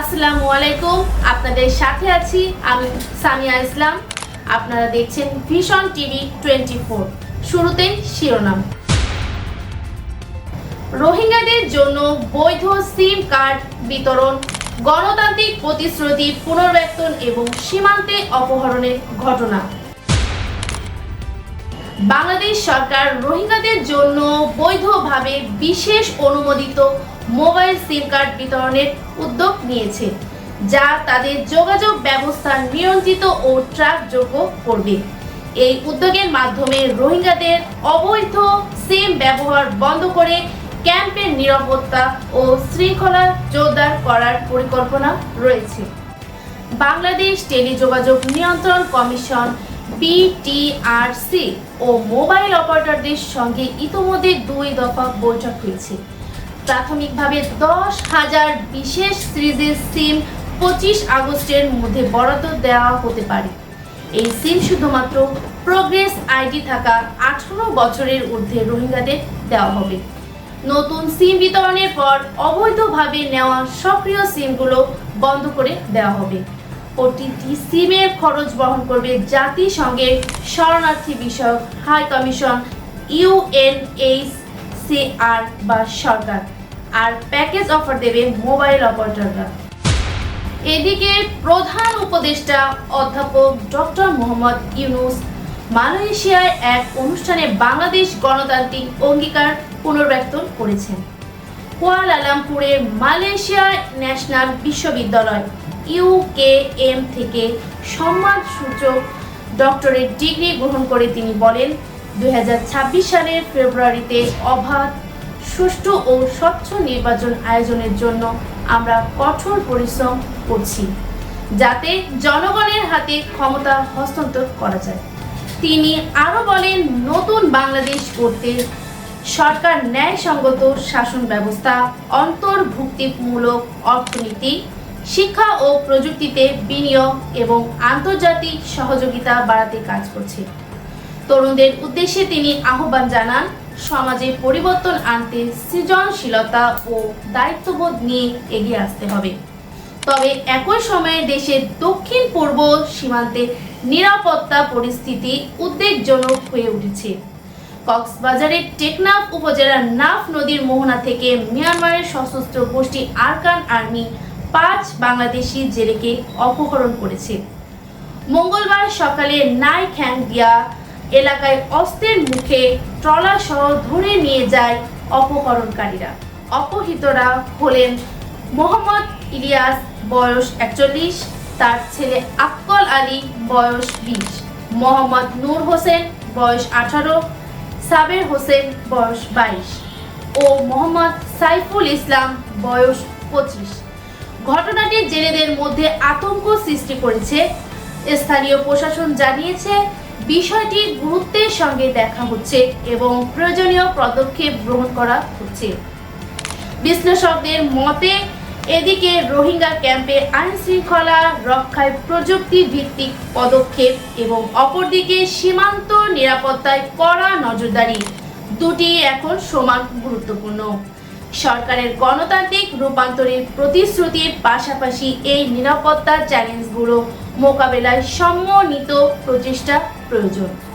আসসালামু আলাইকুম। আপনাদের সাথে আছি আমি সামিয়া ইসলাম। আপনারা দেখছেন ভিশন টিভি টোয়েন্টি ফোর। শুরুতেই শিরোনাম। রোহিঙ্গাদের জন্য বৈধ সিম কার্ড বিতরণ, গণতান্ত্রিক প্রতিশ্রুতি পুনর্ব্যক্তন এবং সীমান্তে অপহরণের ঘটনা। বাংলাদেশ সরকার রোহিঙ্গাদের জন্য বৈধভাবে বিশেষ অনুমোদিত মোবাইল সিম কার্ড বিতরণের উদ্যোগ নিয়েছে, যা তাদের যোগাযোগ ব্যবস্থা নিয়ন্ত্রিত ও ট্র্যাকযোগ্য করবে। এই উদ্যোগের মাধ্যমে রোহিঙ্গাদের অবৈধ সিম ব্যবহার বন্ধ করে ক্যাম্পের নিরাপত্তা ও শৃঙ্খলা জোরদার করার পরিকল্পনা রয়েছে। বাংলাদেশ টেলিযোগাযোগ নিয়ন্ত্রণ কমিশন, বিটিআরসি ও মোবাইল অপারেটরদের সঙ্গে ইতোমধ্যে দুই দফা বৈঠক হয়েছে। প্রাথমিকভাবে দশ হাজার বিশেষ সিরিজের সিম পঁচিশ আগস্টের মধ্যে বরাদ্দ দেওয়া হতে পারে। এই সিম শুধুমাত্র প্রোগ্রেস আইডি থাকা আঠারো বছরের ঊর্ধ্বে রোহিঙ্গাদের দেওয়া হবে। নতুন সিম বিতরণের পর অবৈধভাবে নেওয়া সক্রিয় সিমগুলো বন্ধ করে দেওয়া হবে। প্রতিটি সিমের খরচ বহন করবে জাতিসংঘের শরণার্থী বিষয়ক হাই কমিশন ইউএনএইচসিআর বা সরকার। আর প্যাকেজ অফার দেবে মোবাইল অপারেটররা এদিকে প্রধান উপদেষ্টা অধ্যাপক ডক্টর মোহাম্মদ ইউনুস মালয়েশিয়ায় এক অনুষ্ঠানে বাংলাদেশ গণতান্ত্রিক অঙ্গীকার পুনর্ব্যক্তন করেছেন। কুয়ালালামপুরের মালয়েশিয়া ন্যাশনাল বিশ্ববিদ্যালয় ইউকেএম থেকে সম্মানসূচক ডক্টরেট ডিগ্রি গ্রহণ করে তিনি বলেন, দুই হাজার ছাব্বিশ সালের ফেব্রুয়ারিতে অবাধ সুষ্ঠু ও স্বচ্ছ নির্বাচন আয়োজনের জন্য আমরা কঠোর পরিশ্রম করছি, যাতে জনগণের হাতে ক্ষমতা হস্তান্তর করা যায়। তিনি আরও বলেন, নতুন বাংলাদেশ করতে সরকার ন্যায়সঙ্গত শাসন ব্যবস্থা, অন্তর্ভুক্তিমূলক অর্থনীতি, শিক্ষা ও প্রযুক্তিতে বিনিয়োগ এবং আন্তর্জাতিক সহযোগিতা বাড়াতে কাজ করছে। তরুণদের উদ্দেশ্যে তিনি আহ্বান জানান সমাজে পরিবর্তন আনতে সৃজনশীলতা ও দায়িত্ববোধ নিয়ে এগিয়ে আসতে হবে। তবে একই সময়ে দেশের দক্ষিণ পূর্ব সীমান্তে নিরাপত্তা পরিস্থিতি উদ্বেগজনক হয়ে উঠেছে। কক্সবাজারের টেকনাফ উপজেলার নাফ নদীর মোহনা থেকে মিয়ানমারের সশস্ত্র গোষ্ঠী আরকান আর্মি পাঁচ বাংলাদেশি জেলেকে অপহরণ করেছে। মঙ্গলবার সকালে নাই খ্যাং দিয়া এলাকায় অস্ত্রের মুখে ট্রলার সহ ধরে নিয়ে যায় অপহরণকারীরা। অপহৃতরা হলেন মোহাম্মদ ইলিয়াস, বয়স একচল্লিশ, তার ছেলে আক্কল আলী, বয়স বিশ। মোহাম্মদ নূর হোসেন, বয়স আঠারো, সাবের হোসেন, বয়স বাইশ। ও মোহাম্মদ সাইফুল ইসলাম, বয়স পঁচিশ। ঘটনাটি জেলেদের মধ্যে আতঙ্ক সৃষ্টি করেছে। স্থানীয় প্রশাসন জানিয়েছে বিষয়টি গুরুত্বের সঙ্গে দেখা হচ্ছে এবং প্রয়োজনীয় পদক্ষেপ গ্রহণ করা হচ্ছে। বিশ্লেষকদের মতে, এদিকে রোহিঙ্গা ক্যাম্পে আইন শৃঙ্খলা রক্ষায় প্রযুক্তি ভিত্তিক পদক্ষেপ এবং অপরদিকে সীমান্ত নিরাপত্তায় কড়া নজরদারি দুটি এখন সমান গুরুত্বপূর্ণ। সরকারের গণতান্ত্রিক রূপান্তরের প্রতিশ্রুতির পাশাপাশি এই নিরাপত্তা চ্যালেঞ্জগুলো মোকাবেলায় সম্মানিত প্রচেষ্টা প্রয়োজন।